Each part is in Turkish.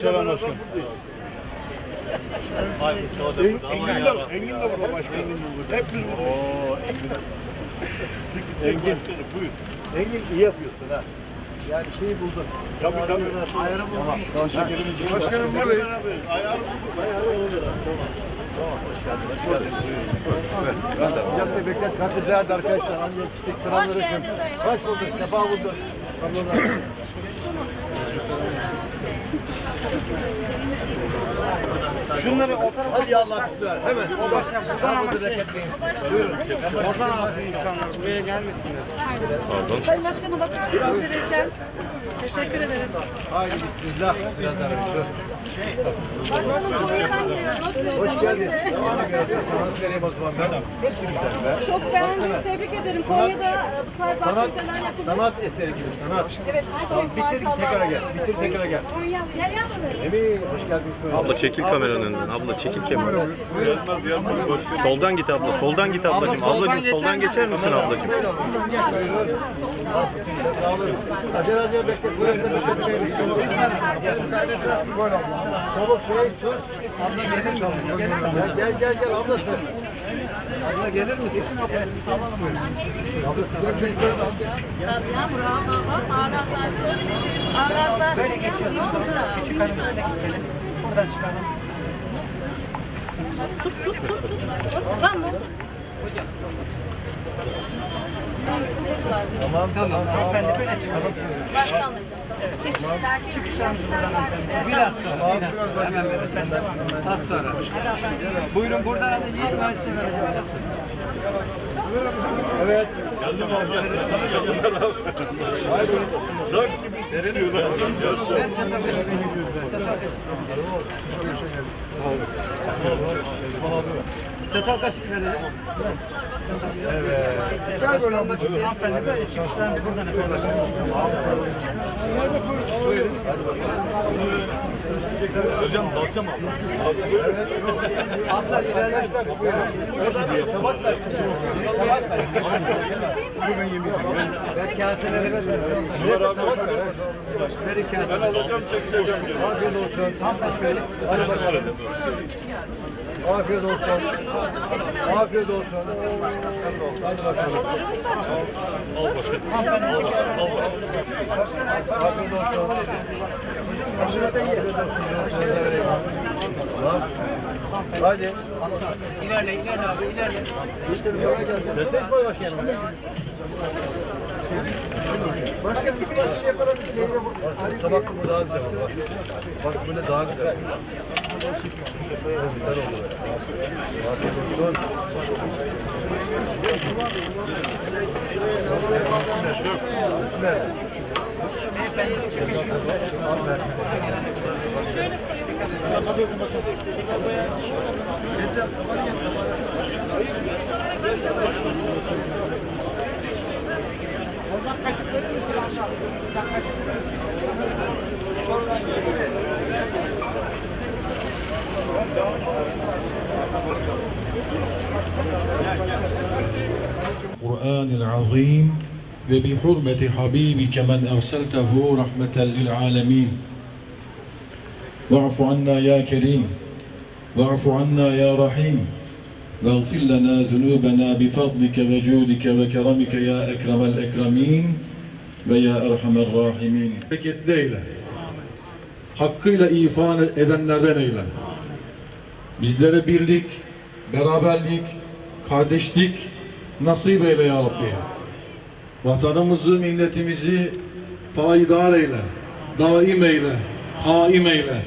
Selam başkanım. Ay Mustafa da burada. Aman Engin de, Engin de burada başkanım. Hep biz buradayız. Oo Engin. Engin. Buyur. Engin iyi yapıyorsun ha. Yani şeyi buldun. Tabii tabii. Ayarı buldum. Tamam. Kan şekerimiz yok. Başkanım buradayız. Ayarı buldum. Sıcakta beklet. Kalkı ziyade arkadaşlar. Anne çiçek Hoş geldin dayı. Hoş bulduk. Sefa bulduk. Ablalar. Şunları o tarafa Hadi Allah bismillah. Hemen. Sağlıklı bereketleyin. Buyurun. oradan alsın insanlar. Buraya gelmesinler. Sayın Başkanım bakar mısınız verirken? Teşekkür ederiz. Haydi bismillah. Biraz daha vereceğim. Hoş geldin. Tamam göre sana nasıl vereyim o zaman ben? Hepsi güzel be. Çok beğendim. Tebrik ederim. Konya'da e, bu tarz Sanat, sanat eseri gibi sanat. Evet. Tamam, bitir tekrar gel. Bitir tekrar gel. Emin hoş geldiniz. böyle. Abla çekil kameranın önünden. Abla çekil kameranın. Soldan git abla. Soldan git ablacığım. Ablacığım soldan geçer misin ablacığım? Acele acele bekletsin. Çabuk şey sus. Abla gelir misin? Gel gel gel, ablası. Abla gelir misin? Ablası gel çocuklar. Yağmur ağla bak. Ağrazlaştı. Ağrazlaştı. Yağmur Küçük Tut tut tut tut. Tamam. Tamam tamam. Başkanlıcığım. Biraz sonra. Hemen vereceğim. Az sonra. Buyurun buradan alın. Yiyin ben size vereceğim. Evet. Haydi. Ver çatal kaşık. Çatal kaşık. Çatal kaşık verelim. Evet. Gel böyle almak isteyen. Buyurun. Abla ilerler. Tabak versin. Tabak ver. Ver kaseleri ver. Tabak ver. Verin kaseleri. Afiyet olsun. Hadi bakalım. Afiyet olsun. Afiyet olsun. Hadi bakalım. Afiyet olsun. Afiyet olsun. Hadi. İlerle ilerle abi ilerle. Kolay gelsin. Desene İsmail Başkanım. Başka bir başka yapalım. Bak tabak bu daha güzel oldu. Bak, bak böyle daha güzel. Güzel oldu böyle. Afiyet olsun. Evet. القرآن العظيم وبحرمة حبيبك من أرسلته رحمة للعالمين. واعف عنا يا كريم واعف عنا يا رحيم واغفر لنا ذنوبنا بفضلك وجودك وكرمك يا أكرم الأكرمين ويا أرحم الراحمين bereketli eyle. Hakkıyla ifade edenlerden eyle. Bizlere birlik, beraberlik, kardeşlik nasip eyle ya Rabbi. Vatanımızı, milletimizi payidar eyle, daim eyle, kaim eyle.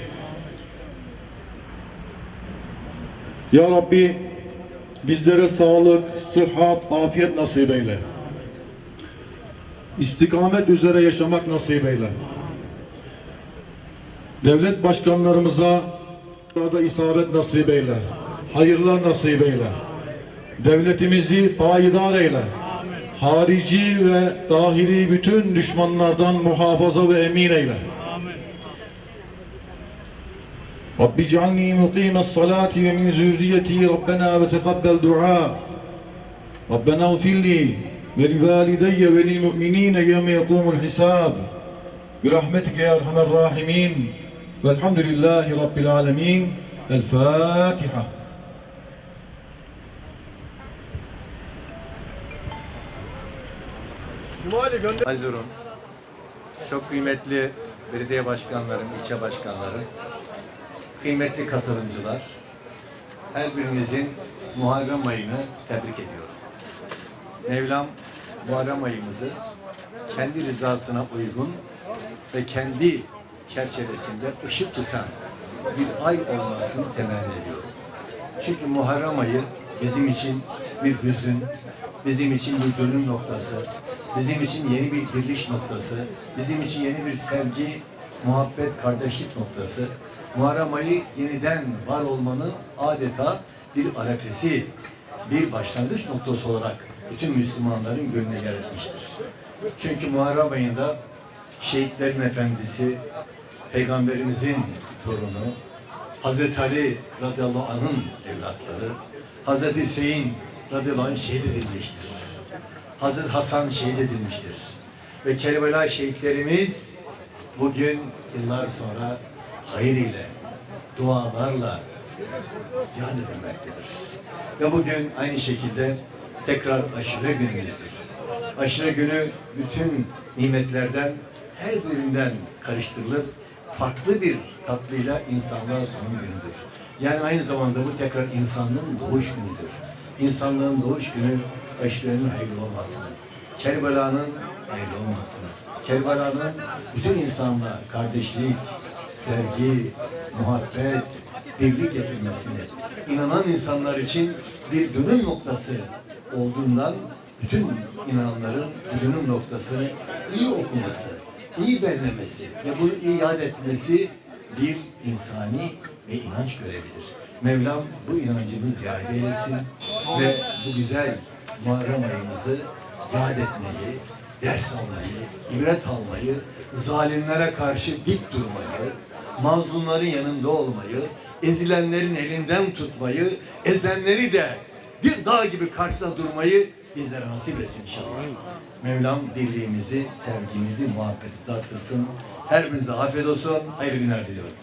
Ya Rabbi bizlere sağlık, sıhhat, afiyet nasip eyle. İstikamet üzere yaşamak nasip eyle. Devlet başkanlarımıza da isabet nasip eyle. Hayırlar nasip eyle. Devletimizi payidar eyle. Harici ve dahili bütün düşmanlardan muhafaza ve emin eyle. رب اجعلني مقيم الصلاة ومن ذريتي ربنا وتقبل دعاء ربنا اغفر لي ولوالدي وللمؤمنين يوم يقوم الحساب برحمتك يا ارحم الراحمين Velhamdülillahi Rabbil alemin. El Fatiha. Cumali gönder. Hazırım. Çok kıymetli belediye başkanlarım, ilçe başkanları, kıymetli katılımcılar, her birinizin Muharrem ayını tebrik ediyorum. Mevlam Muharrem ayımızı kendi rızasına uygun ve kendi çerçevesinde ışık tutan bir ay olmasını temenni ediyorum. Çünkü Muharrem ayı bizim için bir hüzün, bizim için bir dönüm noktası, bizim için yeni bir diriliş noktası, bizim için yeni bir sevgi, muhabbet, kardeşlik noktası. Muharrem ayı yeniden var olmanın adeta bir arefesi, bir başlangıç noktası olarak bütün Müslümanların gönlüne yer etmiştir. Çünkü Muharrem ayında şehitlerin efendisi, Peygamberimizin torunu, Hazreti Ali radıyallahu anh'ın evlatları, Hazreti Hüseyin radıyallahu anh şehit edilmiştir. Hazreti Hasan şehit edilmiştir. Ve Kerbela şehitlerimiz bugün yıllar sonra hayır ile, dualarla yad edilmektedir. Ve bugün aynı şekilde tekrar aşure günümüzdür. Aşure günü bütün nimetlerden her birinden karıştırılıp farklı bir tatlıyla insanlığa sunum günüdür. Yani aynı zamanda bu tekrar insanlığın doğuş günüdür. İnsanlığın doğuş günü eşlerinin hayırlı olmasını, Kerbela'nın hayırlı olmasını, Kerbela'nın bütün insanlığa kardeşlik, sevgi, muhabbet, birlik getirmesini, inanan insanlar için bir dönüm noktası olduğundan bütün inananların bu dönüm noktasını iyi okuması, iyi bellemesi ve bunu iyi etmesi bir insani ve inanç görevidir. Mevlam bu inancımız ziyade ve bu güzel Muharrem ayımızı yad etmeyi, ders almayı, ibret almayı, zalimlere karşı dik durmayı, mazlumların yanında olmayı, ezilenlerin elinden tutmayı, ezenleri de bir dağ gibi karşısında durmayı bizlere nasip etsin inşallah. Mevlam birliğimizi, sevgimizi, muhabbetimizi arttırsın. Her birinize afiyet olsun. Hayırlı günler diliyorum.